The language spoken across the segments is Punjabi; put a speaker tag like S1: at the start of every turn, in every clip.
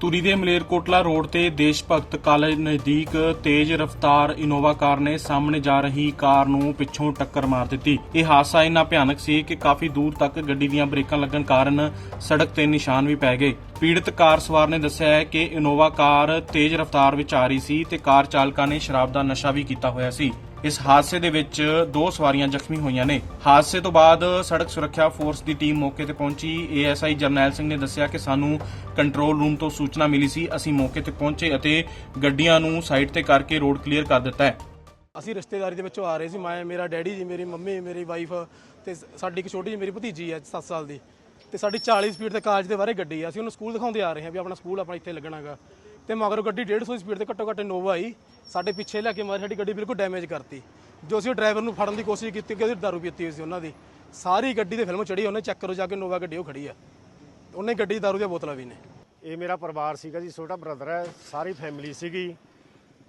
S1: ਤੁਰੀ ਦੇ ਮਲੇਰਕੋਟਲਾ ਰੋਡ ਤੇ ਦੇਸ਼ ਭਗਤ ਕਾਲਜ ਨਜ਼ਦੀਕ ਤੇਜ਼ ਰਫ਼ਤਾਰ ਇਨੋਵਾ ਕਾਰ ਨੇ ਸਾਹਮਣੇ ਜਾ ਰਹੀ ਕਾਰ ਨੂੰ ਪਿੱਛੋਂ ਟੱਕਰ ਮਾਰ ਦਿੱਤੀ। ਇਹ ਹਾਦਸਾ ਇੰਨਾ ਭਿਆਨਕ ਸੀ ਕਿ ਕਾਫੀ ਦੂਰ ਤੱਕ ਗੱਡੀ ਦੀਆਂ ਬ੍ਰੇਕਾਂ ਲੱਗਣ ਕਾਰਨ ਸੜਕ ਤੇ ਨਿਸ਼ਾਨ ਵੀ ਪੈ ਗਏ। ਪੀੜਤ ਕਾਰ ਸਵਾਰ ਨੇ ਦੱਸਿਆ ਹੈ ਕਿ ਇਨੋਵਾ ਕਾਰ ਤੇਜ਼ ਰਫ਼ਤਾਰ ਵਿੱਚ ਆ ਰਹੀ ਸੀ ਤੇ ਕਾਰ ਚਾਲਕਾਂ ਨੇ ਸ਼ਰਾਬ ਦਾ ਨਸ਼ਾ ਵੀ ਕੀਤਾ ਹੋਇਆ ਸੀ। ਇਸ ਹਾਦਸੇ ਦੇ ਵਿੱਚ ਦੋ ਸਵਾਰੀਆਂ ਜ਼ਖਮੀ ਹੋਈਆਂ ਨੇ। ਹਾਦਸੇ ਤੋਂ ਬਾਅਦ ਸੜਕ ਸੁਰੱਖਿਆ ਫੋਰਸ ਦੀ ਟੀਮ ਮੌਕੇ ਤੇ ਪਹੁੰਚੀ। ਏਐਸਆਈ ਜਰਨੈਲ ਸਿੰਘ ਨੇ ਦੱਸਿਆ ਕਿ ਸਾਨੂੰ ਕੰਟਰੋਲ ਰੂਮ ਤੋਂ ਸੂਚਨਾ ਮਿਲੀ ਸੀ। ਅਸੀਂ ਮੌਕੇ ਤੇ ਪਹੁੰਚੇ ਅਤੇ ਗੱਡੀਆਂ ਨੂੰ ਸਾਈਡ ਤੇ ਕਰਕੇ ਰੋਡ ਕਲੀਅਰ ਕਰ ਦਿੱਤਾ ਹੈ।
S2: ਅਸੀਂ ਰਿਸ਼ਤੇਦਾਰੀ ਦੇ ਵਿੱਚੋਂ ਆ ਰਹੇ ਸੀ। ਮੈਂ, ਮੇਰਾ ਡੈਡੀ ਜੀ, ਮੇਰੀ ਮੰਮੀ, ਮੇਰੀ ਵਾਈਫ ਤੇ ਸਾਡੀ ਇੱਕ ਛੋਟੀ ਜਿਹੀ ਮੇਰੀ ਭਤੀਜੀ ਹੈ 7 ਸਾਲ ਦੀ। ਤੇ ਸਾਡੀ 40 ਸਪੀਡ ਤੇ ਕਾਜ ਦੇ ਬਾਰੇ ਗੱਡੀ ਆ ਅਸੀਂ ਉਹਨੂੰ ਸਕੂਲ ਦਿਖਾਉਂਦੇ ਆ ਰਹੇ ਹਾਂ ਵੀ ਆਪਣਾ ਸਕੂਲ ਆਪਣਾ ਇੱਥੇ ਲੱਗਣਾਗਾ। ਤੇ ਮਗਰੋਂ ਗੱਡੀ 150 ਸਪੀਡ ਤੇ ਘੱਟੋ ਘੱਟ ਨੋਵਾ ਆਈ। ਸਾਡੇ ਪਿੱਛੇ ਲੈ ਕੇ ਮਾਰੀ ਸਾਡੀ ਗੱਡੀ ਬਿਲਕੁਲ ਡੈਮੇਜ ਕਰਤੀ। ਜੋ ਅਸੀਂ ਡਰਾਈਵਰ ਨੂੰ ਫੜਨ ਦੀ ਕੋਸ਼ਿਸ਼ ਕੀਤੀ ਕਿ ਉਹਦੀ ਦਾਰੂ ਪੀਤੀ ਹੋਈ ਸੀ ਉਹਨਾਂ ਦੀ। ਸਾਰੀ ਗੱਡੀ ਦੇ ਫਿਲਮ ਚੜੀ ਉਹਨੇ ਚੈੱਕ ਕਰੋ ਜਾ ਕੇ ਨੋਵਾ ਗੱਡੀ ਉਹ ਖੜੀ ਆ। ਉਹਨੇ ਗੱਡੀ ਦਾਰੂ ਦੀਆਂ ਬੋਤਲਾਂ ਵੀ ਨੇ।
S3: ਇਹ ਮੇਰਾ ਪਰਿਵਾਰ ਸੀਗਾ ਜੀ ਛੋਟਾ ਬ੍ਰਦਰ ਹੈ ਸਾਰੀ ਫੈਮਿਲੀ ਸੀਗੀ।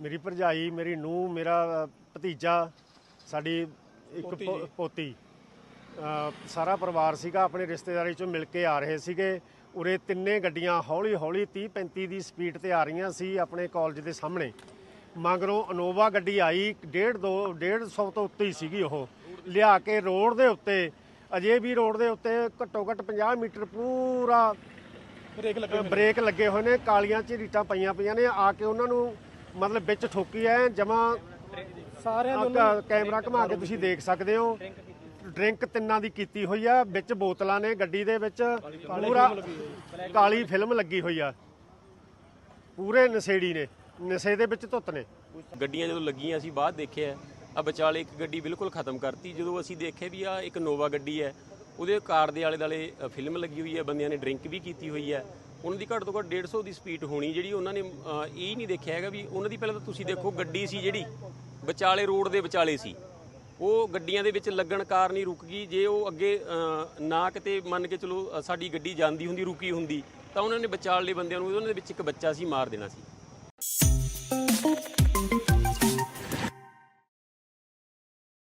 S3: ਮੇਰੀ ਭਰਜਾਈ ਮੇਰੀ ਨੂੰਹ ਮੇਰਾ ਭਤੀਜਾ ਸਾਡੀ ਇੱਕ ਪੋਤੀ ਸਾਰਾ ਪਰਿਵਾਰ ਸੀਗਾ ਆਪਣੇ ਰਿਸ਼ਤੇਦਾਰੀ ਚੋਂ ਮਿਲ ਕੇ ਆ ਰਹੇ ਸੀਗੇ। ਉਰੇ ਤਿੰਨੇ ਗੱਡੀਆਂ ਹੌਲੀ ਹੌਲੀ 30 35 ਦੀ ਸਪੀਡ ਤੇ ਆ ਰਹੀਆਂ ਸੀ ਆਪਣੇ ਕਾਲਜ ਦੇ ਸਾਹਮਣੇ। ਮਗਰੋਂ ਇਨੋਵਾ ਗੱਡੀ ਆਈ 1.5 ਦੋ 150 ਤੋਂ ਉੱਤੇ ਹੀ ਸੀਗੀ ਉਹ। ਲਿਆ ਕੇ ਰੋਡ ਦੇ ਉੱਤੇ ਅਜੇ ਵੀ ਰੋਡ ਦੇ ਉੱਤੇ ਘੱਟੋ ਘੱਟ 50 ਮੀਟਰ ਪੂਰਾ
S2: ਬ੍ਰੇਕ ਲੱਗੇ
S3: ਬ੍ਰੇਕ ਲੱਗੇ ਹੋਏ ਨੇ। ਕਾਲੀਆਂ ਝਰੀਟਾਂ ਪਈਆਂ ਪਈਆਂ ਨੇ। ਆ ਕੇ ਉਹਨਾਂ ਨੂੰ ਮਤਲਬ ਵਿੱਚ ਠੋਕੀ ਐ ਜਮਾ
S2: ਸਾਰਿਆਂ
S3: ਕੈਮਰਾ ਘੁਮਾ ਕੇ ਤੁਸੀਂ ਦੇਖ ਸਕਦੇ ਹੋ। ਡਰਿੰਕ ਤਿੰਨਾਂ ਦੀ ਕੀਤੀ ਹੋਈ ਆ, ਵਿੱਚ ਬੋਤਲਾਂ ਨੇ ਗੱਡੀ ਦੇ ਵਿੱਚ, ਪੂਰਾ ਕਾਲੀ ਫਿਲਮ ਲੱਗੀ ਹੋਈ ਆ। ਪੂਰੇ ਨਸ਼ੇੜੀ ਨੇ, ਨਸ਼ੇ ਦੇ ਵਿੱਚ ਧੁੱਤ ਨੇ।
S4: ਗੱਡੀਆਂ ਜਦੋਂ ਲੱਗੀਆਂ, ਅਸੀਂ ਬਾਅਦ ਦੇਖਿਆ ਆ। ਵਿਚਾਲੇ ਇੱਕ ਗੱਡੀ ਬਿਲਕੁਲ ਖਤਮ ਕਰਤੀ। ਜਦੋਂ ਅਸੀਂ ਦੇਖਿਆ ਵੀ ਆ ਇੱਕ ਨੋਵਾ ਗੱਡੀ ਹੈ, ਉਹਦੇ ਕਾਰ ਦੇ ਆਲੇ ਦਾਲੇ ਫਿਲਮ ਲੱਗੀ ਹੋਈ ਹੈ, ਬੰਦਿਆਂ ਨੇ ਡਰਿੰਕ ਵੀ ਕੀਤੀ ਹੋਈ ਹੈ। ਉਹਨਾਂ ਦੀ ਘੱਟ ਤੋਂ ਘੱਟ 150 ਦੀ ਸਪੀਡ ਹੋਣੀ, ਜਿਹੜੀ ਉਹਨਾਂ ਨੇ ਇਹ ਨਹੀਂ ਦੇਖਿਆ ਹੈਗਾ ਵੀ ਉਹਨਾਂ ਦੀ ਪਹਿਲਾਂ ਤਾਂ ਤੁਸੀਂ ਦੇਖੋ, ਗੱਡੀ ਸੀ ਜਿਹੜੀ ਵਿਚਾਲੇ, ਰੋਡ ਦੇ ਵਿਚਾਲੇ ਸੀ। ਉਹ ਗੱਡੀਆਂ ਦੇ ਵਿੱਚ ਲੱਗਣ ਕਾਰਨ ਹੀ ਰੁਕ ਗਈ। ਜੇ ਉਹ ਅੱਗੇ ਨਾ ਕਿਤੇ ਮੰਨ ਕੇ ਚਲੋ ਸਾਡੀ ਗੱਡੀ ਜਾਂਦੀ ਹੁੰਦੀ, ਰੁਕੀ ਹੁੰਦੀ, ਤਾਂ ਉਹਨਾਂ ਨੇ ਵਿਚਾਲੇ ਬੰਦਿਆਂ ਨੂੰ, ਉਹਨਾਂ ਦੇ ਵਿੱਚ ਇੱਕ ਬੱਚਾ ਸੀ, ਮਾਰ ਦੇਣਾ ਸੀ।